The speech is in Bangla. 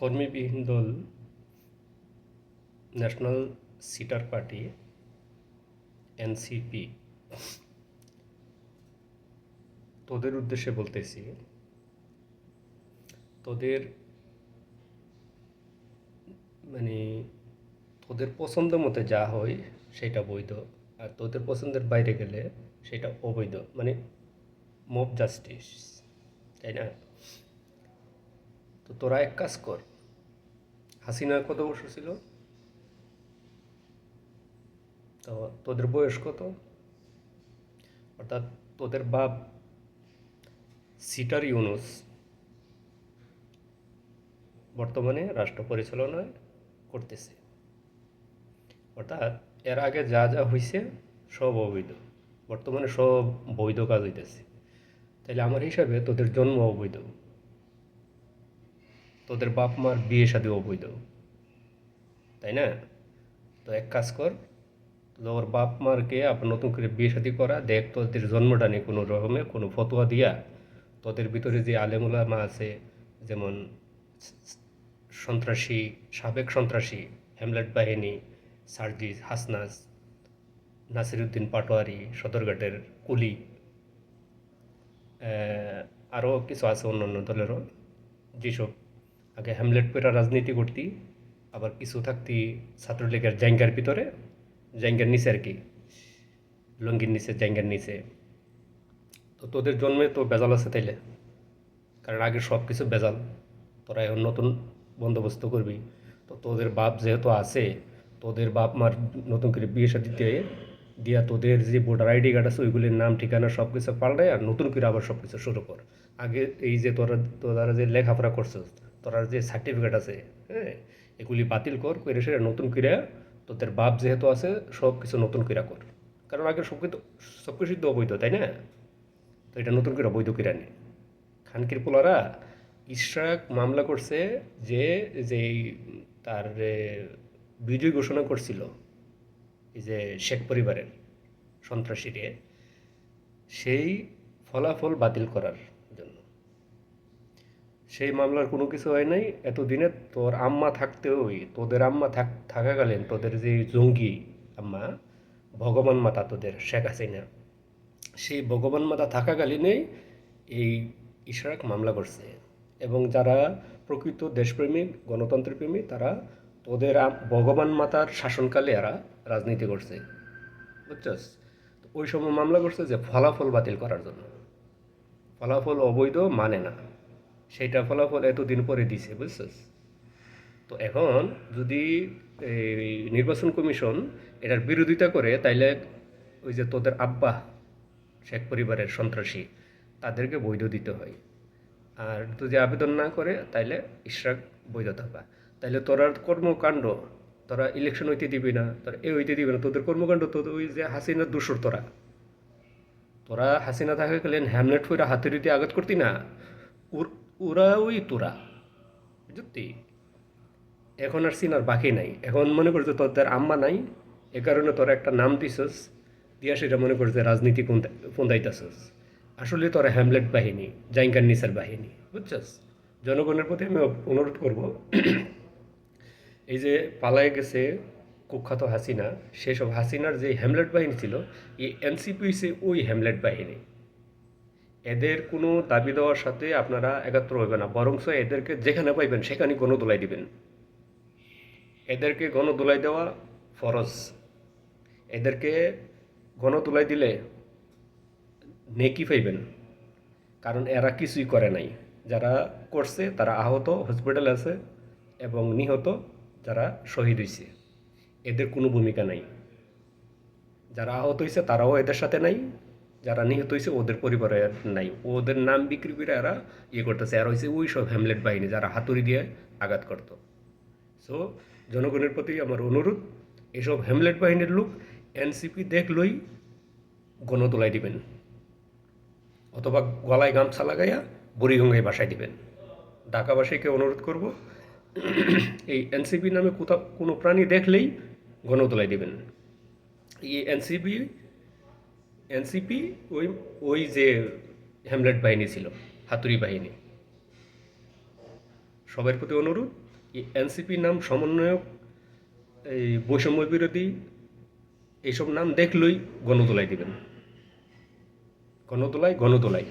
কর্মীবিহীন দল ন্যাশনাল সিটার পার্টি, এনসিপি। তোদের উদ্দেশ্যে বলতেছি, তোদের মানে তোদের পছন্দ মতে যা হয় সেটা বৈধ, আর তোদের পছন্দের বাইরে গেলে সেটা অবৈধ মানে মব জাস্টিস তাই না? তো তোরা এক কাজ কর। হাসিনা কত বছর ছিল? তো তোদের বয়স কত? অর্থাৎ তোদের বাপ সিটার ইউনুস। বর্তমানে রাষ্ট্র পরিচালনা করতেছে। অর্থাৎ এর আগে যা যা হয়েছে সব অবৈধ। বর্তমানে সব বৈধ কাজ হইতেছে। তাহলে আমার হিসাবে তোদের জন্ম অবৈধ। তোদের বাপ মার বিয়ে শাদী অবৈধ। তাই না? তো এক কাজ কর, তোর বাপ মারকে আবার নতুন করে বিয়ে শাদী করা, দেখ তোদের জন্মটা নেই কোনো রকমে কোনো ফতোয়া দিয়া তোদের ভিতরে যে আলেমুলামা আছে, যেমন সন্ত্রাসী, সাবেক সন্ত্রাসী হ্যামলেট বাহিনী, সার্জিস, হাসনাস, নাসিরুদ্দিন পাটোয়ারি, সদরঘাটের কুলি আরও কিছু আছে অন্য অন্য দলেরও, যেসব আগে হ্যামলেট পেরা রাজনীতি করতি, আবার কিছু থাকতি ছাত্রলীগের জাঙ্গার ভিতরে জাঙ্গার নিচে আর কি, লঙ্গির নিচে জাঙ্গার নিচে। তো তোদের জন্মে তো বেজাল আছে তাইলে, কারণ আগে সব কিছু বেজাল। তোরা এখন নতুন বন্দোবস্ত করবি। তো তোদের বাপ যেহেতু আছে, তোদের বাপ মার নতুন করে বিয়ে সাথে দিয়ে, দিয়া তোদের যে ভোটার আইডি কার্ড আছে, ওইগুলির নাম, ঠিকানা সব কিছু পাল্টায় আর নতুন করে আবার সব কিছু শুরু কর। আগে এই যে তোরা তোরা যে লেখাপড়া করছিস তোরা যে সার্টিফিকেট আছে হ্যাঁ এগুলি বাতিল কর করে সেটা নতুন করে তোদের বাপ যেহেতু আছে, সব কিছু নতুন করে কর। কারণ আগে সব কিছু, সব কিছুই তো অবৈধ, তাই না? তো এটা নতুন করে অবৈধ করে নেই খানকির পোলারা ইশরাক মামলা করছে যে যে তার বিজয় ঘোষণা করছিল, এই যে শেখ পরিবারের সন্ত্রাসীরে সেই ফলাফল বাতিল করার। সেই মামলার কোনো কিছু হয় নাই। এতদিনে তোর আম্মা থাকতেওই তোদের আম্মা থাক থাকাকালীন তোদের যে জঙ্গি আম্মা, ভগবান মাতা তোদের, শেখ হাসিনা, সেই ভগবান মাতা থাকাকালীনেই এই ইশরাক মামলা করছে। এবং যারা প্রকৃত দেশপ্রেমিক গণতন্ত্রপ্রেমী, তারা তোদের ভগবান মাতার শাসনকালে এরা রাজনীতি করছে। বুঝছস? ওই সময় মামলা করছে যে ফলাফল বাতিল করার জন্য। ফলাফল অবৈধ মানে না। সেইটা ফলাফল এতদিন পরে দিছে, বুঝছস? তো এখন যদি নির্বাচন কমিশন এটার বিরোধিতা করে, তাইলে ওই যে তোদের আব্বা শেখ পরিবারের সন্ত্রাসী, তাদেরকে বৈধ দিতে হয়। আর যদি আবেদন না করে, তাইলে ইশরাক বৈধতা পা তাইলে তোরা কর্মকাণ্ড, তোরা ইলেকশন হইতে দিবি না, তোরা এ হইতে দিবি না, তোদের কর্মকাণ্ড তো ওই যে হাসিনা দোষর তোরা। তোরা হাসিনা থাকাকালীন হ্যামলেট ফইরা হাতের দিয়ে আঘাত করতি না, ওর- ওরা ওই তোরা। বুঝতি এখন আর সিনার বাকি নাই। এখন মনে করছে তোদের আম্মা নাই, এ কারণে তোরা একটা নাম দিছস, দিয়া সেটা মনে করছে রাজনীতি ফোন্দাইতাছস। আসলে তোরা হ্যামলেট বাহিনী জাইঙ্কার নিসার বাহিনী, বুঝছস? জনগণের প্রতি আমি অনুরোধ করব, এই যে পালায় গেছে কুখ্যাত হাসিনা, সেসব হাসিনার যে হ্যামলেট বাহিনী ছিল, এই এনসিপি হচ্ছে ওই হ্যামলেট বাহিনী। এদের কোনো দাবি দেওয়ার সাথে আপনারা একাত্র হইবে না বরংস এদেরকে যেখানে পাইবেন সেখানে গণদোলাই দিবেন। এদেরকে গণদোলাই দেওয়া ফরজ। এদেরকে গণদোলাই দিলে নেকি পাইবেন, কারণ এরা কিছুই করে নাই। যারা করছে তারা আহত হসপিটালে আছে এবং নিহত যারা শহীদ হয়েছে এদের কোনো ভূমিকা নাই। যারা আহত হয়েছে তারাও এদের সাথে নাই। যারা নিহত হয়েছে, ওদের পরিবারে নাই। ওদের নাম বিক্রি করে এরা ইয়ে করতেছে। আর হয়েছে ওই সব হ্যামলেট বাহিনী যারা হাতুড়ি দিয়ে আঘাত করতো। সো জনগণের প্রতি আমার অনুরোধ, এসব হ্যামলেট বাহিনীর লোক এনসিপি দেখলই গণতোলাই দিবেন। অথবা গলায় গামছা লাগাইয়া বুড়িগঙ্গায় বাসায় দিবেন। ঢাকাবাসীকে অনুরোধ করব, এই এনসিপি নামে কোথাও কোনো প্রাণী দেখলেই গণতোলাই দিবেন। এই এনসিপি এনসিপি ওই ওই যে হ্যামলেট বাহিনী ছিল, হাতুড়ি বাহিনী। সবার প্রতি অনুরোধ, এই এনসিপি নাম সমন্বয়ক, এই বৈষম্য বিরোধী এইসব নাম দেখলেই গণতোলায় দিবেন। গণতোলায় গণতোলাই